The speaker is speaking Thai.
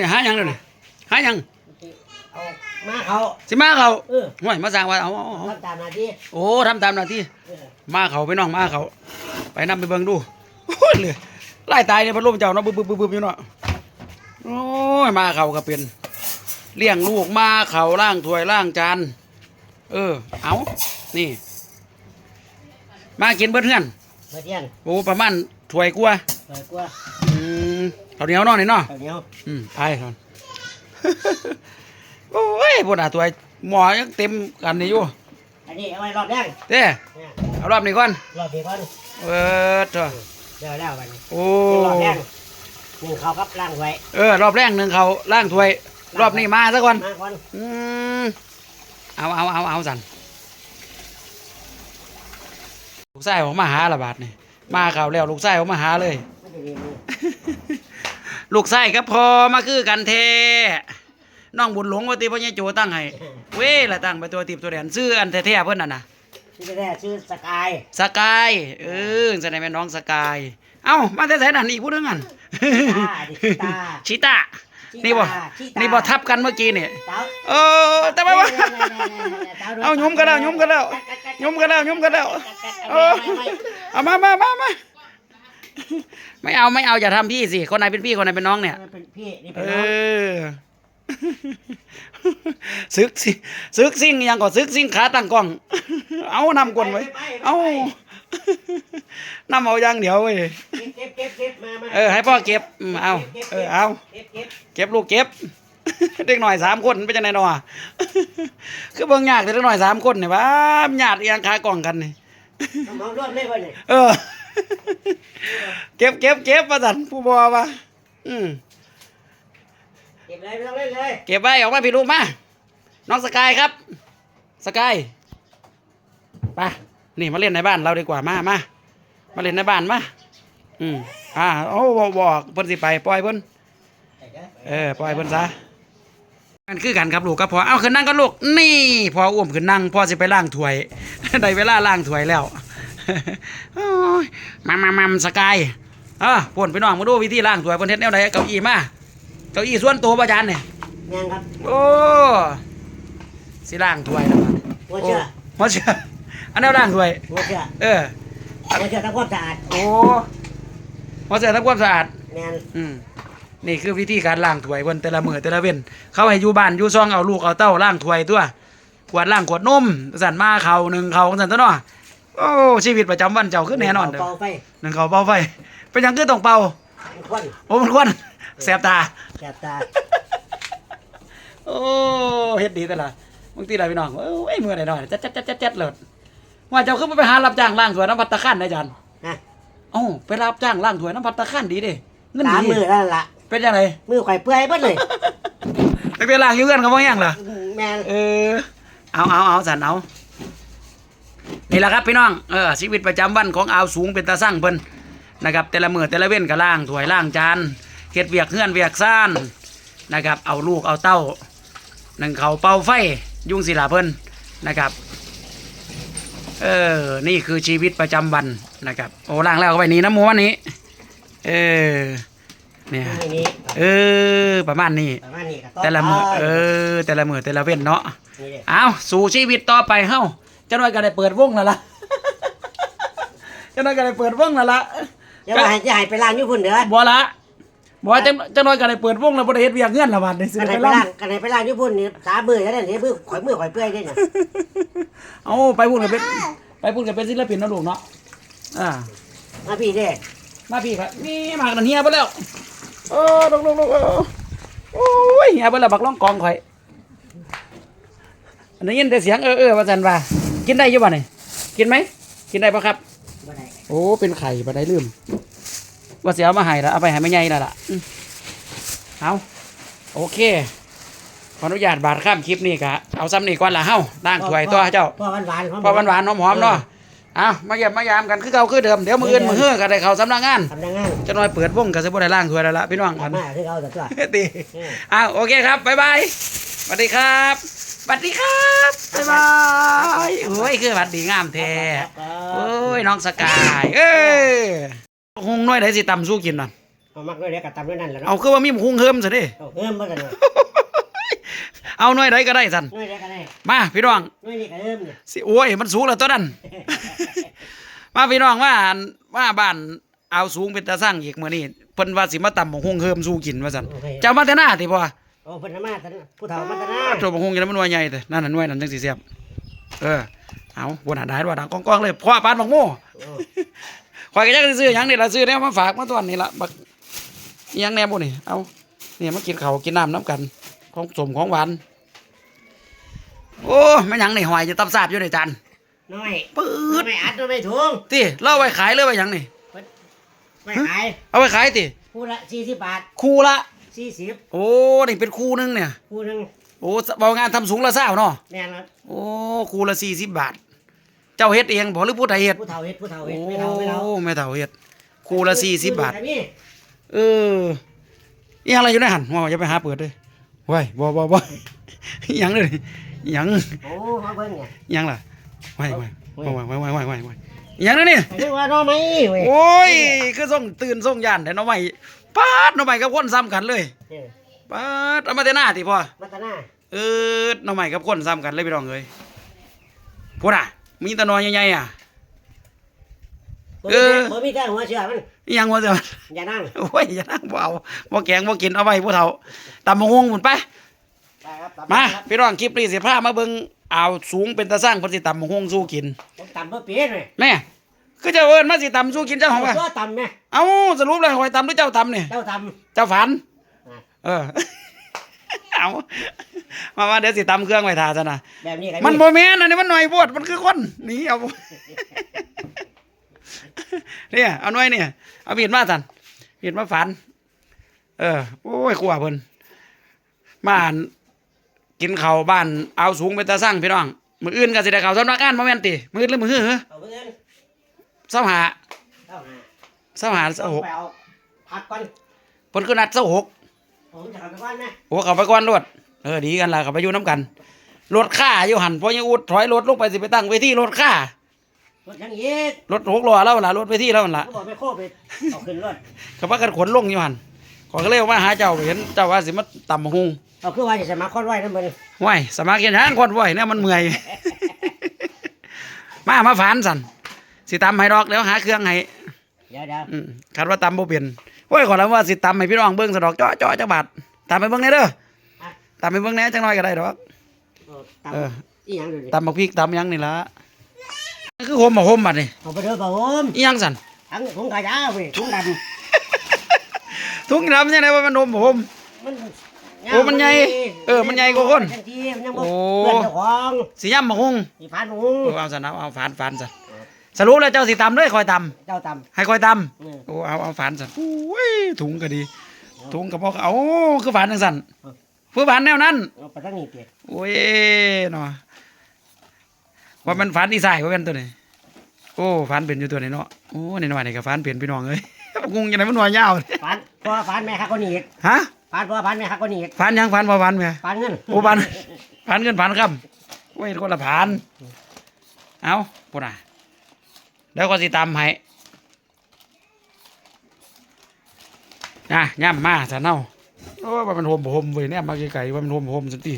นี่หาหยังเดี๋ยวนี้หาหยังเอามาเขา สิมาเขาเออ ห่วยมาสั่งว่าเอาเอาเอาทำตามหน้าที่โอ้ทำตามหน้าที่เออมาเขาไปน้องมาเขาไปนำไปเบิ่งดูโอ้ยเลยไล่ตายเลยพัดลมเจ้าเนาะบึบบึบบึบบึบอยู่เนาะโอ้ยมาเขาก็เป็นเลี้ยงลูกมาเขาล่างถ้วยล่างจานเออ เอานี่ มากินเบิดเฮือน มาเที่ยงโอ้ประมาณถ้วยกว่าเปิดกลัวอืม เขาวเหนียวเนาะนี่เนาะข้าวเหนียวอืมไปก่อนโอ้ยพวกน่ะตัวหมอยังเต็มกันนี่อยู่อันนี้เอาไว้รอบแรกเด้เนี่ยเอารอบนี้ก่อนรอบเดียวก่อนเออเถอะเดี๋ยวแล้ววันนี้โอ้รอบแรกหนึ่งเขาวกับล่างไว้เออ รอบแรกหนึ่งเขาล่างถ้วย รอบนี้มาซะก่อนมาก่อนอืมเอาเอาเอาเอาสันลูกชายผมมาหาละบาทนี่มาเขาแล้วลูกชายผมมาหาเลยไม่ได้ดีมือ ลูกชายก็พอมาคือกันเทน้องบุญหลงว่าตีพ่อใหญ่โจตั้งให้เว้ยละตั้งไปตัวติบตัวแดนซื้ออันแท้ๆเพิ่นน่ะนะชื่อแรกชื่อสกายสกายเออแสดงเป็นน้องสกาย เอ้ามาแต่ไสนั่นอีกผู้หนึงอันตาดิตาชิตานี่บ่ชิตานี่บ่ทับกันเมื่อกี้นี่เต้าเออแต่ว่าว่าเอายุ้มกันแล้วยุ้มกันแล้วยุ้มกันแล้วยุ้มกันแล้วเออเอามามามามา ไม่เอาไม่เอาอย่าทำพี่สิ คนไหนเป็นพี่คนไหนเป็นน้องเนี่ย เป็นพี่นี่เอเป็นน้องอ ซึกสิซึกซิ่งยังก็ซึกซิ่งขาตั้งกล้อง เอานำกลไว้ เอานำเอาอย่างเดียวเว้ยเก็บเก็บเก็บมามาเออให้พ่อเก็บอืมเอา เออเอา เก็บเก็บเก็บลูกเก็บ เด็กหน่อยสามคนเป็นจังไงเนาะคือเบิ่งยากแต่เด็กหน่อยสามคนเนี่ยว่าญาติเอียงขากล่องกันนี่ เอามารวดเลยวันนี้เออเก็บเก็บเก็บประสันผู้บอว่าอืมเก็บเลยไม่ต้องเล่นเลยเก็บไว้ออกมาพี่ลูกมา น้องสกายครับ สกายไปนี่มาเล่นในบ้านเราดีกว่ามามามาเล่นในบ้านมาอืมอ่าโอ้บอกบอกเพิ่นสิไปปล่อยเพิ่นเออปล่อยเพิ่นซะมันคือกันครับลูกก็พอเอาขึ้นนั่งก็ลูกนี่พออ้วมขึ้นนั่งพ่อสิไปล้างถ้วยได้เวลาล้างถ้วยแล้วโอ้ยมามามาสกายเออพ่นไปน้องมาดูวิธีล้างถ้วยเพิ่นเฮ็ดแนวใดเก้าอี้มาเก้าอี้ส่วนตัวประจานเนี่ยยังครับโอ้สิล้างถ้วยแล้วมันหัวเชื่อหัวเชื่ออันนี้ล้างถ้วยหัวเชื่อเออหัวเชื่อทำความสะอาดโอ้หัวเชื่อทำความสะอาดแมนอืมนี่คือวิธีการล้างถ้วยเพิ่นแต่ละมื้อแต่ละเว้นเขาให้อยู่บ้านอยู่ซ่องเอาลูกเอาเต้าล้างถ้วยตัวขวดล้างขวดนมสั่นมาเขาหนึ่งเขาสั่นตัวเนาะโอ้ชีวิตประจำวันเจ้าคือแน่นอนเด้อเป่าไฟหนึ่งเขาเป่าไฟ เป็นหยังคือต้องเป่ามันควันโอ้มันควันแสบตา แสบตาโอ้เฮ็ดดีแต่ละบางทีได้พี่น้องเอ้ยมือไหนหน่อยจัดจัดจัดจัดจัดเลยว่าเจ้าขึ้นไปหารับจ้างล้างถ้วยน้ำพัตตาข้านได้จันฮะเอ้าไปรับจ้างล้างถ้วยน้ำพัตตาข้านดีเด้เงินสามดีมือแล้วล่ะ เป็นยังไงมือข่อยเปื่อยเบิดเลยไปไปล้างอยู่กันเขาบ่ยังล่ะ แมนเออ เอาเอาเอาสันเอานี่แหละครับพี่น้อง เออชีวิตประจำวันของอาวสูงเป็นตาสร้างเพิ่น นะครับแต่ละมือแต่ละเว้นก็ล้างถ้วยล้างจานเฮ็ดเวียกเฮือนเวียกซ่านนะครับ เอาลูกเอาเต้าหนึ่งเขาเป่าไฟยุ่งศิลาเพิ่นนะครับเออนี่คือชีวิตประจำวันนะครับโอ้ล้างแล้วก็ไปนี้นะหมูวันนี้เออเนี่ยมือนี้เออประมาณนี้ประมาณนี้ก็แต่ละมือเออแต่ละมือแต่ละเว้นเนาะนี่เด้เอาสู่ชีวิตต่อไปเฮ้าเจ้าน้อยก็ได้เปิดวงแล้วล่ะเจ้าน้อยก็ได้เปิดวงแล้วล่ะ อย่าว่าให้จะให้ไปล้างอยู่พุ่นเด้อบ่ละบ่ว่าเจ้าเจ้าน้อยก็ได้เปิดวงแล้วบ่ได้เฮ็ดเวียกเงื่อนละบาดนี่สิกันให้ไปไปล่ล้างกันให้ไปล้างอยู่พุ่นนี่สามมือแล้วนี่มือข่อยมือข่อยเปื่อยเด้เนี่ยำเอาไปพูดกับเป็นไปพูดกับเป็นศิลปินเนาะลูกเนาะอ่า มาพี่เด้มาพี่ครับนี่มากนันเฮียไปแล้วโอ้ลงลงลงโอ้ยเฮียไปแล้วบักล่องกองข่อยอันนี้ยินแต่เสียงเออเออว่าจันว่ากินได้อยังบ่นี่กินไหมกินได้ปะครับบ่ได้โอ้เป็นไข่บ่ได้ลืม ว่าเสียเอามาให้แล้วเอาไปให้แม่ใหญ่แล้วล่ะอืมเอาโอเคขออนุญาตบาดข้ามคลิปนี่กะเอาซ้ำนี่ก่อนละเฮ้าล่างถ้วยตัวเจ้าพ่อหวานหวานๆพอหวานๆหอมๆเนาะเอามาเยี่ยมมายามกันคือเก่าคือเดิมเดี๋ยวมืออื่นมือเฮือกันได้เข้าสำนักงานทำงานจะน้อยเปิดวงกันสิบ่ได้ล่างถ้วยแล้วล่ะพี่น้องกกัลับนมาคือเอาแต่ตัวตีเอออ้าวโอเคครับบ๊ายบายสวัสดีครับ สวัสดีครับบ๊ายบายโอ้ยคือสวัสดีงามแท้โอ้ยน้องสกายเอ้ยหงน้อยไหนสิตำสู้กินน่ะเอามักด้วยเด็กกับตำด้วยนั่นแหละเอาเนาะคือว่ามีหมกหุงเฮิมซะดิเอาเอิ่มมากันเลยเอาหน่อยใดก็ได้สันด้วยเด็กกันเลยมาพี่น้องด้วยนี่ก็เอิ่มเนี่ยสิโอ้ยมันสูงแล้วตัวนั้นมาพี่น้องว่าว่าบ้านเอาสูงเป็นตาสร้างอีกมื้อนี้เพิ่นว่าสิมาตำหมกหุงเฮิมสู่กินว่าซั่นเจ้ามาแต่หน้าติพ่อ โอ้เพิ่นน่ะมาท่านผู้เฒ่ามาแตนาตัวบงคงอยังมันหน่วยใหญ่แต่นั่นน่ะหน่วยนั้นจังสิเสียบเออเอาบนหาได้ว่าดังกองๆเลยพ่อปานบักโม่โอ้ข่อยก็จะซื้อหยังนี่ล่ะซื้อแนวมาฝากมาตอนนี่ล่ะบักอิหยังแนวบ่นี่เอาเนี่ยมากินข้าวกินน้ำน้ำกัน ของสมของหวานโอ้ไม่หยังนี่หอยจะตับซาบอยู่ในจานน้อยปื๊ดไม่อัดไม่ถุงติเล่าไว้ขายเลยไว้หยังนี่ไม่ขายเอาไว้ขายติคู่ละ40บาทคู่ละ 40โอ้นี่เป็นคู่หนึงเนี่ย คู่หนึงโอ้เบางานทำสูงละเศร้าเนาะแม่นครับโอ้คู่ละสี่สิบบาท เจ้าเฮ็ดเองบ่หรือผู้ใดเฮ็ดผู้เฒ่าเฮ็ดผู้เฒ่าเฮ็ดโอ้ไม่เฒ่าไม่เฒ่าแม่เฒ่าเฮ็ดคู่ละสี่สิบบาทนี่เอออีหยังอะไรอยู่ในหันว่าอย่าไปหาเปิดเลยว้ายบ่บ่บ่ อีหยังเลยอีหยังโอ้มาเบิ่งเนี่ยอีหยังล่ะว้ายว้ายว้ายว้ายว้ายว้ายว้ายว้ายอีหยังนั่นนี่เรียกว่าน้อไหมเว้ยโอ้ยคือส่งตื่นส่งย่านแต่น้องใหม่ ปาดน้องใหม่กับคนซ้ำกันเลยเออปาดเอามาแต่หน้าติพ่อมาแตนาเออน้องใหม่กับคนซ้ำกันเลยพี่น้องเอ้ยพุ่นน่ะ มีแตะนอยใหญ่ๆอะ บ่เอมีอบ่มีแต่หัวเชื่อมันอีหยังวะเจ้า อย่านั่งโอ้ยอย่านั่งบ่เอาบ่แกงบ่กินเอาไว้ผู้เฒ่าตำมะฮวงหมุนไป ไปครับตมาพี่น้องคลิปนี้สิพามาเบิ่งอ่าวสูงเป็นตาสร้างเพิ่นสิตำมะฮวงสู้กินผมตำบ่เป็นเว้ยแม่ คือเจะเอิ้นมาสิตำสู้กินเจ้าของว่าตัวตำแม่เอ้าสรุปแล้วหอยตำหรือเจ้าตำนี่เจ้าตเจ้าฝันำอะเออ เอามามาเดี๋ยวสิตำเครื่องไว้ทาซะนะ แบบนี้ก็มันบ่แม่นอันนี้มันหน่อยโพดมันคือคนหนีเอา เนี่ยเอาหน่อยเนี่ย เอามีดมาสั่นมีดมาฝัน เออ โอ้ยกลัวเพิ่นบ้านกินข้าวบ้านเอาสูงเป็นตาสร้างพี่น้องมื้ออื่นก็สิได้เข้าสำนักงานบ่แม่นติมื้ออื่นหรือมื้อฮื้อเอาเงิน เช้าหาเจ้าหาเช้าหาเช้าหกไปเอาผักก่อนเพิ่นคือนัดเช้าหกผมจะเอาไปก่อนแม่โอ้เข้าไปก่อนรถเออดีกันล่ะเข้าไปอยู่น้ำกันรถค่าอยู่หันพอยังอุดถอยรถลงไปสิไปตั้งเวทีรถค่ารถยังอีกรถหกล้อแล้วล่ะรถเวทีแล้วนั่นล่ะเขาบอกไม่โคไปเอาขึ้นรถก็พากันขนลงอยู่หันขอยก็เลยว่าหาเจ้าเห็นเจ้าว่าสิมาตำบักหุงเอาคือว่าจะสมัครคนไว้นั่นมันไหวสมัครเห็นทางคนไหวเนี่ยมันเมื่อย มามาฝานสัน สิตำให้ดอกแล้วหาเครื่องให้เดี๋ยวเดี๋ยวอืมคันว่าตำบ่เป็นโอ้ยขอแล้วว่าสิตำให้พี่น้องเบิ่งสะดอกเจาะเจาะจักบาทตำให้เบิ่งแหน่เด้ออะตำให้เบิ่งแหน่จังน้อยก็ได้ดอกเอาเออตำอีหยังดูดิตำบักพริกตำหยังนี่ละคือโฮมบ่โฮมบัดนี่เอาไปเด้อบ่าวมอีหยังสันทั้งถุงขายาเว้ยถุงดทุกน้ำยังไงว่ามันโฮมบ่โฮมำมันโอ้มันใหญ่ เออ มันใหญ่กว่าคนทัทีมันยังบ่โอ้เพื่อนเจ้าของสิย่ำบักหุงอีพานหุงเออเอาสันเอาเอาฝานฝานสัน สรุปแล้วเจ้าสิตำเลยคอยตำเจ้าตให้คอยตำเออำโอ้เอาเอาฝานสันโอ้ยถุงก็ดี ถุงกับพวกเอาคือฝานจังสันคือฝานแนวนั้นเอาไปทั้งนี้เปียโอ้ยเนาะว่ามันฝานอีสายว่าเป็นตัวนี้โอ้ฝานเป็นอยู่ตัวนี้เนาะโอ้นี่หน่อยนี่กับฝานเปลี่ยนพี่น้องเลยงงยังไงมันหน่วยยาวเลยฟานพ่อฟานแม่ฮักคนนี้อีกฮะฟานพ่อฟานแม่ฮักคนนี้อีกฝานหยังฝานบ่ฝานไหม ฟานเงินโอ้ฝานฝานเงินฝานคำโอ้ยคนละฝานเอาปุ่นอะ แล้วก็สิตำให้นะย่ำมาสะเน่าโอ้ยว่ามันโฮมบ่โฮมเว้ยเนี่ยมาไกลๆว่ามันโฮมบ่โฮมสันติ